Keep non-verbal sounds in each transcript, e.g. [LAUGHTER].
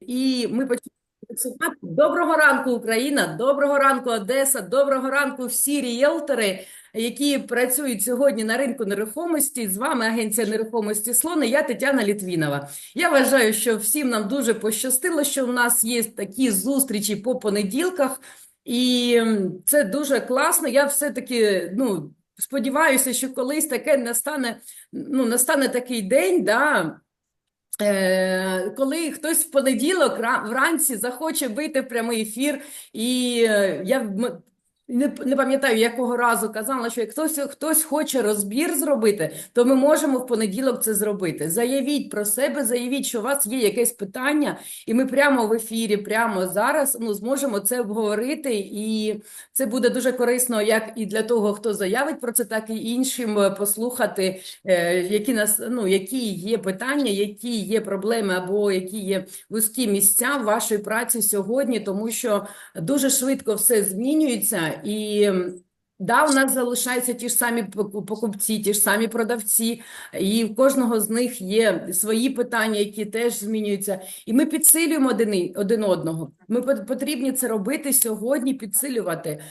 І ми почали. Доброго ранку, Україна! Доброго ранку, Одеса! Доброго ранку, всі ріелтори, які працюють сьогодні на ринку нерухомості. З вами агенція нерухомості Слон і я Тетяна Літвінова. Я вважаю, що всім нам дуже пощастило, що у нас є такі зустрічі по понеділках, і це дуже класно. Я все-таки ну, сподіваюся, що колись таке настане, ну, настане такий день, да, коли хтось в понеділок вранці захоче вийти в прямий ефір, і е, я не, не пам'ятаю, якого разу казала, що як хтось, хтось хоче розбір зробити, то ми можемо в понеділок це зробити. Заявіть про себе, заявіть, що у вас є якесь питання, і ми прямо в ефірі, прямо зараз ну, зможемо це обговорити, і це буде дуже корисно як і для того, хто заявить про це, так і іншим е, послухати е, які нас, ну, які є питання, які є проблеми або які є вузькі місця в вашій праці сьогодні, тому що дуже швидко все змінюється і. Да, у нас залишаються ті ж самі покупці, ті ж самі продавці, і в кожного з них є свої питання, які теж змінюються. І ми підсилюємо один, один одного. Ми пот- потрібні це робити сьогодні, підсилювати.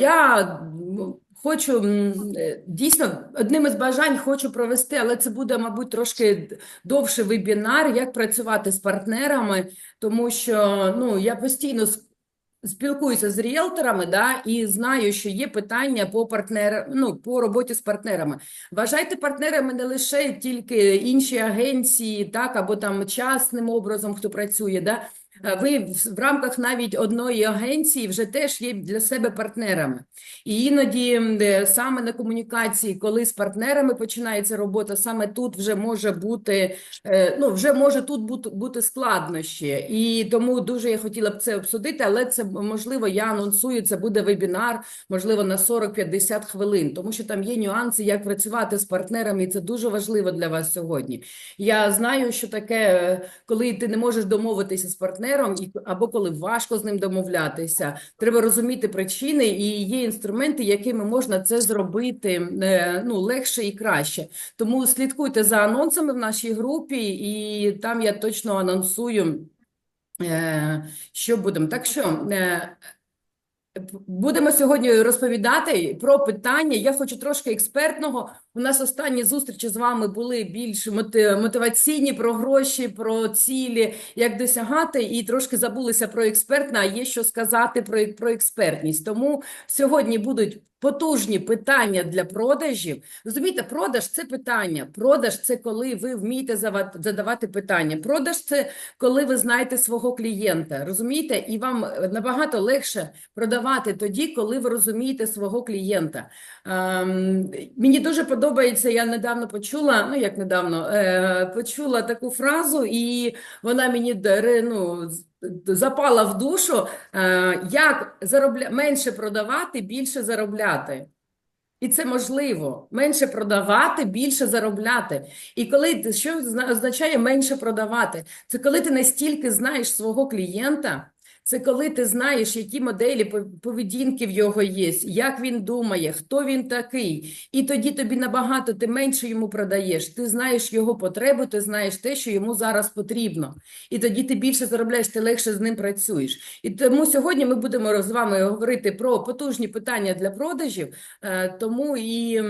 Я хочу е, дійсно одним із бажань хочу провести, але це буде, мабуть, трошки довший вебінар, як працювати з партнерами, тому що ну я постійно спілкуюся з ріелторами, да, і знаю, що є питання по партнер, ну, по роботі з партнерами. Вважайте партнерами не лише тільки інші агенції, так, або там частним образом, хто працює, да. Ви в рамках навіть одної агенції вже теж є для себе партнерами. І іноді саме на комунікації, коли з партнерами починається робота, саме тут вже може бути, е, ну, вже може тут бути, бути складнощі. І тому дуже я хотіла б це обсудити, але це можливо, я анонсую, це буде вебінар, можливо, на 40-50 хвилин, тому що там є нюанси, як працювати з партнерами, і це дуже важливо для вас сьогодні. Я знаю, що таке, е, коли ти не можеш домовитися з партнером, або коли важко з ним домовлятися, треба розуміти причини, і є інструменти, якими можна це зробити е, ну, легше і краще. Тому слідкуйте за анонсами в нашій групі, і там я точно анонсую, е, що будемо. Так що. Будемо сьогодні розповідати про питання. Я хочу трошки експертного. У нас останні зустрічі з вами були більш моти- мотиваційні про гроші, про цілі, як досягати, і трошки забулися про експертне, а є що сказати про експертність. Тому сьогодні будуть потужні питання для продажів. Розумієте, продаж це питання. Продаж це коли ви вмієте задавати питання. Продаж це коли ви знаєте свого клієнта. Розумієте, і вам набагато легше продавати тоді, коли ви розумієте свого клієнта. Ем, мені дуже подобається, я недавно почула, ну як недавно, е, почула таку фразу, і вона мені ну, запала в душу, е, як заробля... менше продавати, більше заробляти. І це можливо. Менше продавати, більше заробляти. І коли що означає менше продавати? Це коли ти настільки знаєш свого клієнта, це коли ти знаєш, які моделі поведінки в його є, як він думає, хто він такий. І тоді тобі набагато ти менше йому продаєш. Ти знаєш його потребу, ти знаєш те, що йому зараз потрібно. І тоді ти більше заробляєш, ти легше з ним працюєш. І тому сьогодні ми будемо з вами говорити про потужні питання для продажів. Е, Тому і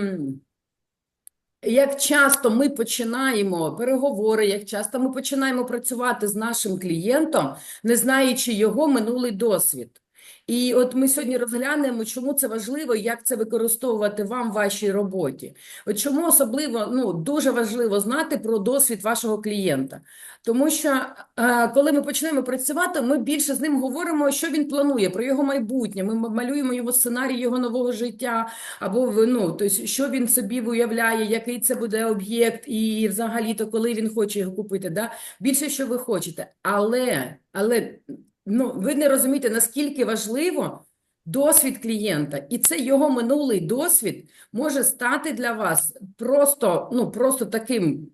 як часто ми починаємо переговори, як часто ми починаємо працювати з нашим клієнтом, не знаючи його минулий досвід. І от ми сьогодні розглянемо, чому це важливо, як це використовувати вам в вашій роботі. От чому особливо, ну, дуже важливо знати про досвід вашого клієнта. Тому що е, коли ми почнемо працювати, ми більше з ним говоримо, що він планує, про його майбутнє. Ми малюємо його сценарій його нового життя, або ну, тобто, що він собі уявляє, який це буде об'єкт, і взагалі-то коли він хоче його купити. Да? Більше, що ви хочете. Але, але ну, ви не розумієте, наскільки важливо досвід клієнта. І це його минулий досвід може стати для вас просто, ну, просто таким.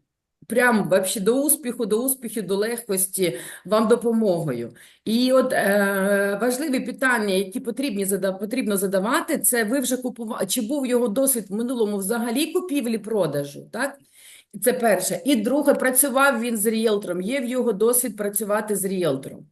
Прям вообще до успіху, до успіху, до легкості вам допомогою. І от е, важливі питання, які потрібні потрібно задавати, це ви вже купували, чи був його досвід в минулому взагалі купівлі-продажу, так? Це перше. І друге, працював він з ріелтором, є в його досвід працювати з ріелтором.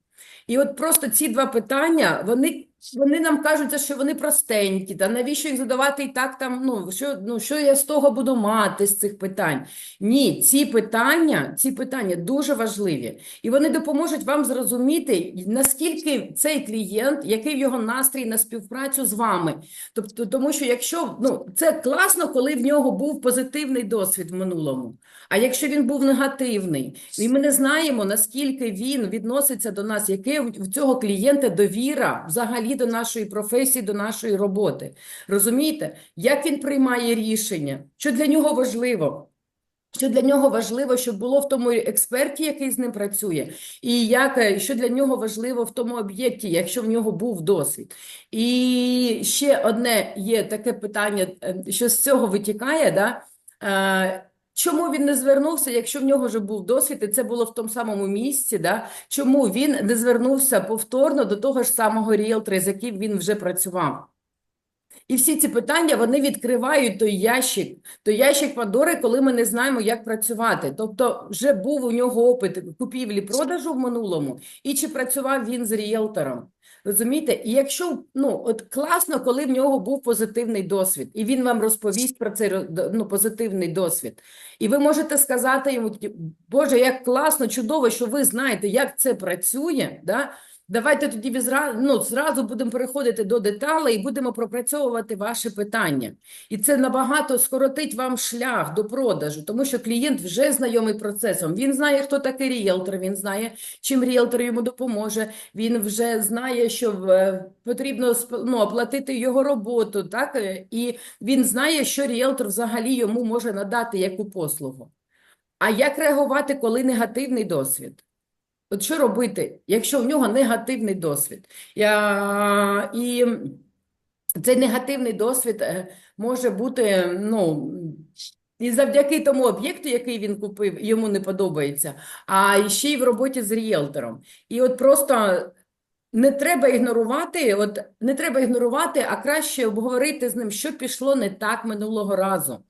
І от просто ці два питання, вони, вони нам кажуться, що вони простенькі, та навіщо їх задавати і так там, ну, що, ну, що я з того буду мати з цих питань? Ні, ці питання, ці питання дуже важливі, і вони допоможуть вам зрозуміти, наскільки цей клієнт, який його настрій на співпрацю з вами. Тобто, тому що якщо, ну, це класно, коли в нього був позитивний досвід в минулому. А якщо він був негативний, і ми не знаємо, наскільки він відноситься до нас, яке в цього клієнта довіра взагалі до нашої професії, до нашої роботи. Розумієте, як він приймає рішення, що для нього важливо? Що для нього важливо, щоб було в тому експерті, який з ним працює, і як, е, що для нього важливо в тому об'єкті, якщо в нього був досвід. І ще одне є таке питання, е, що з цього витікає, да? Чому він не звернувся, якщо в нього вже був досвід, і це було в тому самому місці, да? Чому він не звернувся повторно до того ж самого ріелтора, з яким він вже працював? І всі ці питання вони відкривають той ящик, той ящик Пандори, коли ми не знаємо, як працювати. Тобто, вже був у нього опит купівлі-продажу в минулому, і чи працював він з ріелтором. Розумієте? І якщо ну от класно, коли в нього був позитивний досвід, і він вам розповість про цей ну, позитивний досвід, і ви можете сказати йому, Боже, як класно, чудово, що ви знаєте, як це працює. Да? Давайте тоді відзра- ну, зразу будемо переходити до деталей і будемо пропрацьовувати ваші питання. І це набагато скоротить вам шлях до продажу, тому що клієнт вже знайомий процесом. Він знає, хто такий ріелтор, він знає, чим ріелтор йому допоможе. Він вже знає, що е, потрібно ну, оплатити його роботу, так? е, І він знає, що ріелтор взагалі йому може надати яку послугу. А як реагувати, коли негативний досвід? От що робити, якщо в нього негативний досвід? Я... І цей негативний досвід е, може бути, ну, і завдяки тому об'єкту, який він купив, йому не подобається, а ще й в роботі з ріелтором. І от просто не треба ігнорувати, от не треба ігнорувати, а краще обговорити з ним, що пішло не так минулого разу.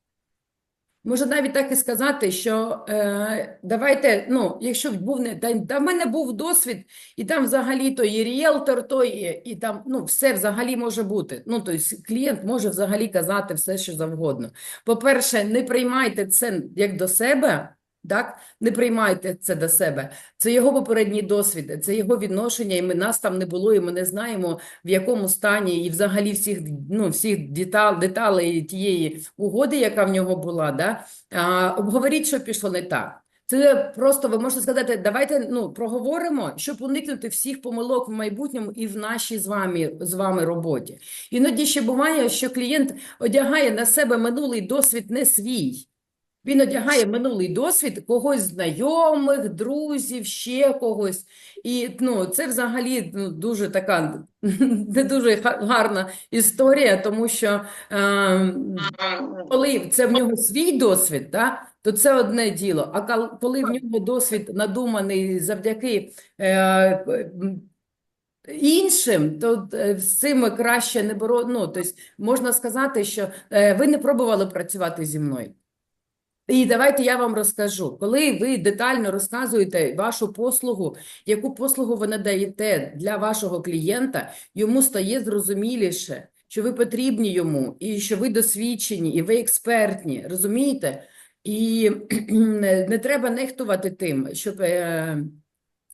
Можна навіть так і сказати, що е, давайте, ну, якщо був не та, та в мене був досвід, і там взагалі то і ріелтор, то і, і там ну, все взагалі може бути. Ну, тобто клієнт може взагалі казати все, що завгодно. По-перше, не приймайте це як до себе, так? Не приймайте це до себе. Це його попередній досвід, це його відношення, і ми нас там не було, і ми не знаємо, в якому стані, і взагалі всіх, ну, всіх детал, деталей тієї угоди, яка в нього була, да? а, обговоріть, що пішло не так. Це просто ви можете сказати, давайте ну, проговоримо, щоб уникнути всіх помилок в майбутньому і в нашій з вами, з вами роботі. Іноді ще буває, що клієнт одягає на себе минулий досвід не свій. Він одягає минулий досвід когось знайомих, друзів, ще когось. І ну, це взагалі ну, дуже така [LAUGHS] не дуже гарна історія, тому що е, коли це в нього свій досвід, да, то це одне діло. А коли в нього досвід надуманий завдяки е, іншим, то е, з цим краще не боро... Ну, тобто можна сказати, що е, ви не пробували працювати зі мною. І давайте я вам розкажу, коли ви детально розказуєте вашу послугу, яку послугу ви надаєте для вашого клієнта, йому стає зрозуміліше, що ви потрібні йому, і що ви досвідчені, і ви експертні, розумієте? І [CLEARS THROAT] не треба нехтувати тим, щоб.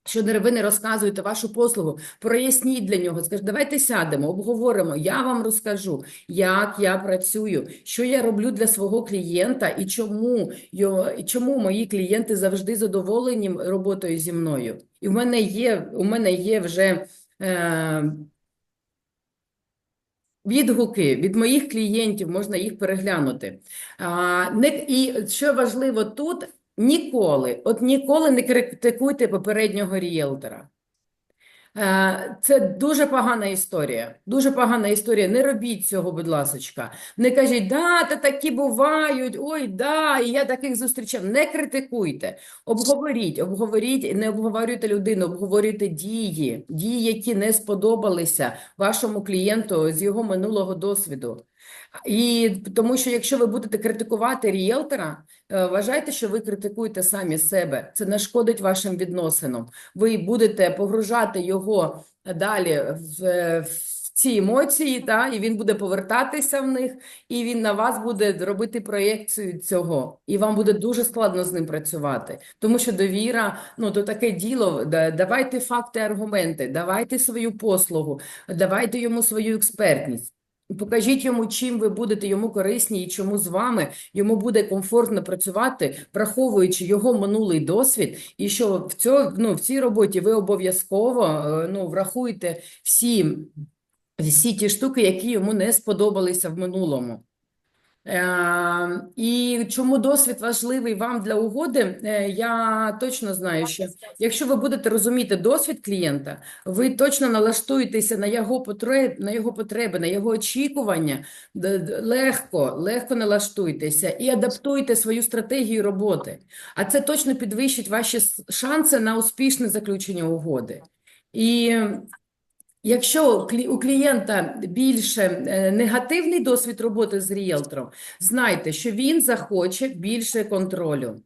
Що ви не розказуєте вашу послугу, проясніть для нього, скажіть, давайте сядемо, обговоримо, я вам розкажу, як я працюю, що я роблю для свого клієнта і чому, чому мої клієнти завжди задоволені роботою зі мною. І в мене є, у мене є вже е, відгуки від моїх клієнтів, можна їх переглянути. А, не, і що важливо тут, ніколи, от ніколи не критикуйте попереднього ріелтора. Е, Це дуже погана історія. Дуже погана історія. Не робіть цього, будь ласочка. Не кажіть, да, та такі бувають, ой, да, і я таких зустрічав. Не критикуйте. Обговоріть, обговоріть, не обговорюйте людину, обговорюйте дії, дії, які не сподобалися вашому клієнту з його минулого досвіду. І тому що якщо ви будете критикувати ріелтора, е, вважайте, що ви критикуєте самі себе. Це нашкодить вашим відносинам. Ви будете погружати його далі в, в ці емоції, та, і він буде повертатися в них, і він на вас буде робити проєкцію цього. І вам буде дуже складно з ним працювати. Тому що довіра, ну, то таке діло. Давайте факти, аргументи, давайте свою послугу, давайте йому свою експертність. Покажіть йому, чим ви будете йому корисні і чому з вами йому буде комфортно працювати, враховуючи його минулий досвід, і що в цьо, ну, в цій роботі ви обов'язково е, ну, врахуєте всі, всі ті штуки, які йому не сподобалися в минулому. Е, і чому досвід важливий вам для угоди? Е, я точно знаю, що якщо ви будете розуміти досвід клієнта, ви точно налаштуєтеся на його потреби, на його потреби, на його очікування. Легко, легко налаштуйтеся і адаптуйте свою стратегію роботи. А це точно підвищить ваші шанси на успішне заключення угоди. І Якщо у клієнта більше е, негативний досвід роботи з ріелтором, знайте, що він захоче більше контролю.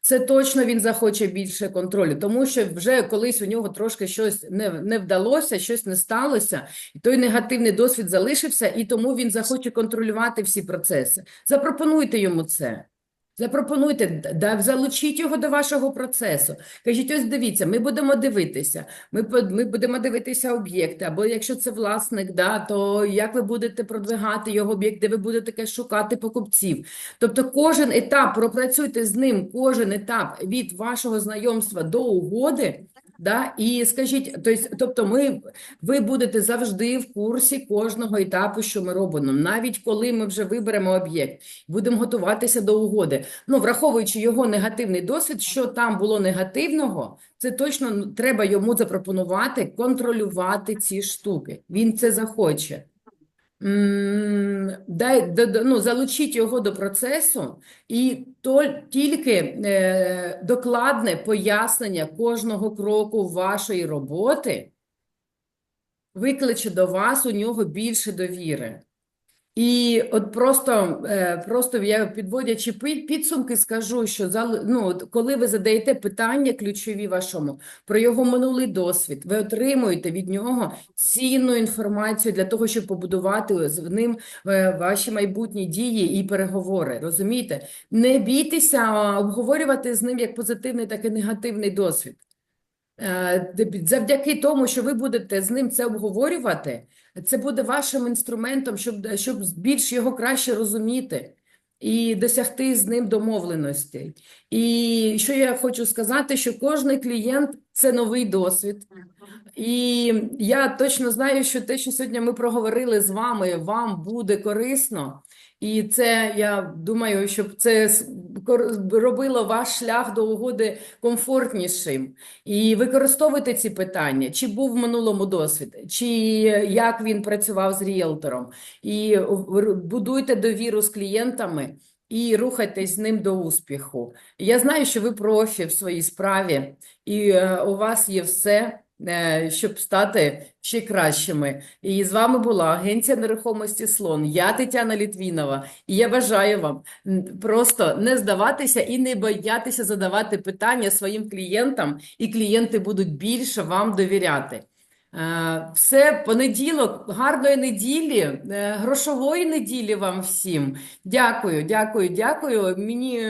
Це точно він захоче більше контролю, тому що вже колись у нього трошки щось не, не вдалося, щось не сталося, і той негативний досвід залишився, і тому він захоче контролювати всі процеси. Запропонуйте йому це. Запропонуйте, да, залучіть його до вашого процесу. Кажіть, ось дивіться, ми будемо дивитися, ми, ми будемо дивитися об'єкти, або якщо це власник, да, то як ви будете продвигати його об'єкт, де ви будете шукати покупців. Тобто кожен етап, пропрацюйте з ним, кожен етап від вашого знайомства до угоди, да, і скажіть, тобто ми, ви будете завжди в курсі кожного етапу, що ми робимо, навіть коли ми вже виберемо об'єкт, будемо готуватися до угоди. Ну, враховуючи його негативний досвід, що там було негативного, це точно треба йому запропонувати контролювати ці штуки. Він це захоче. Дай, ну, залучіть його до процесу і то, тільки е, докладне пояснення кожного кроку вашої роботи викличе до вас у нього більше довіри. І от просто, е, просто я підводячи підсумки, скажу, що ну, коли ви задаєте питання ключові вашому про його минулий досвід, ви отримуєте від нього цінну інформацію для того, щоб побудувати з ним е, ваші майбутні дії і переговори. Розумієте? Не бійтеся обговорювати з ним як позитивний, так і негативний досвід. Е, Завдяки тому, що ви будете з ним це обговорювати, це буде вашим інструментом, щоб, щоб більш його краще розуміти і досягти з ним домовленості. І що я хочу сказати, що кожний клієнт – це новий досвід. І я точно знаю, що те, що сьогодні ми проговорили з вами, вам буде корисно. І це, я думаю, щоб це робило ваш шлях до угоди комфортнішим. І використовуйте ці питання, чи був в минулому досвід, чи як він працював з ріелтором. І будуйте довіру з клієнтами і рухайтесь з ним до успіху. Я знаю, що ви профі в своїй справі, і е, у вас є все, е, щоб стати ще кращими. І з вами була Агенція нерухомості Слон. Я Тетяна Літвінова. І я бажаю вам просто не здаватися і не боятися задавати питання своїм клієнтам, і клієнти будуть більше вам довіряти. Е, Все, понеділок, гарної неділі, е, грошової неділі вам всім. Дякую, дякую, дякую. Мені